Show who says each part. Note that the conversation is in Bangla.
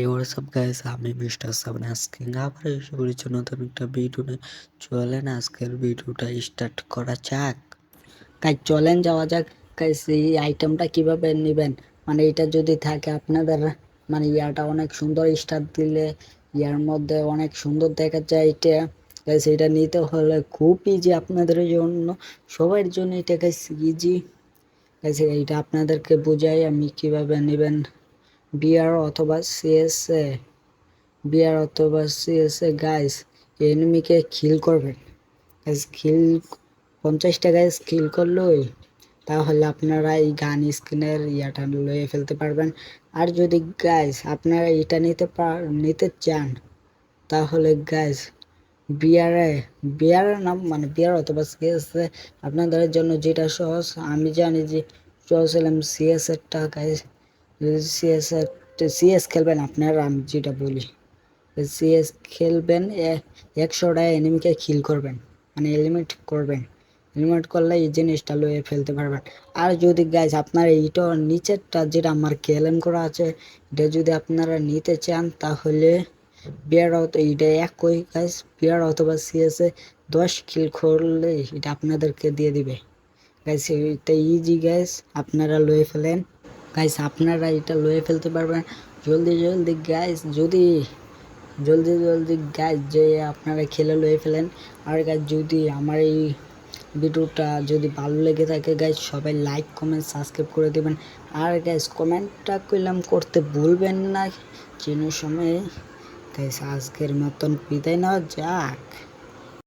Speaker 1: এই হোয়াটসঅ্যাপ গাইস আমি মিস্টার সেভেন আজকে আবার এসে করেছি নতুন একটা ভিডিও নিয়ে। চলেন আজকের ভিডিওটা স্টার্ট করা যাক।
Speaker 2: তাই চলেন, যাওয়া যাক। গাইস এই আইটেমটা কীভাবে নেবেন? মানে এটা যদি থাকে আপনাদের মানে ইয়াটা অনেক সুন্দর স্টার দিলে, ইয়ার মধ্যে অনেক সুন্দর দেখা যায় এটা। গাইস এটা নিতে হলে খুব ইজি আপনাদের জন্য। সবার জন্য এটা গাইস ইজি গাইস এইটা আপনাদেরকে বুঝাই আমি কীভাবে নেবেন। বিআর অথবা সিএসএ বিআর অথবা সিএসএ গাইস এনিমিকে খিল করবেন। গাইস খিল পঞ্চাশ টাকায় স্কিল করলেই তাহলে আপনারা এই গান স্কিনের ইয়াটা লয়ে ফেলতে পারবেন। আর যদি গাইস আপনারা এটা নিতে পার, নিতে চান, তাহলে গাইস বিয়ারে বিয়ারের নাম মানে বিয়ার অথবা সিএসএ আপনাদের জন্য যেটা সহজ, আমি জানি যে সহজ হলাম সিএস এরটা সিএস সিএস খেলবেন আপনারা, আমি যেটা বলি। সিএস খেলবেন একশোটা এনিমিকে খিল করবেন মানে এলিমিট করবেন। এলিমিট করলে এই জিনিসটা লয়ে ফেলতে পারবেন। আর যদি গাইজ আপনার এইটা নিচেরটা যেটা আমার কেএলএম করা আছে, এটা যদি আপনারা নিতে চান, তাহলে বিয়ার অত এইটা একই গাইজ বিয়ার অথবা সিএসএ দশ কিল করলে এটা আপনাদেরকে দিয়ে দিবে। গাইজ এটা ইজি গাইজ আপনারা লয়ে ফেলেন। গাইজ আপনারা এটা লয়ে ফেলতে পারবেন। জলদি জলদি গাইজ যদি, জলদি জলদি গাইজ যে আপনারা খেলে লয়ে ফেলেন। আর গাইজ যদি আমার এই ভিডিওটা যদি ভালো লেগে থাকে গাইজ সবাই লাইক কমেন্ট সাবস্ক্রাইব করে দেবেন। আর গাইজ কমেন্টটা করলাম করতে ভুলবেন না। যেন সময় গাইজ আজকের মতন বিদায় নেওয়া যাক।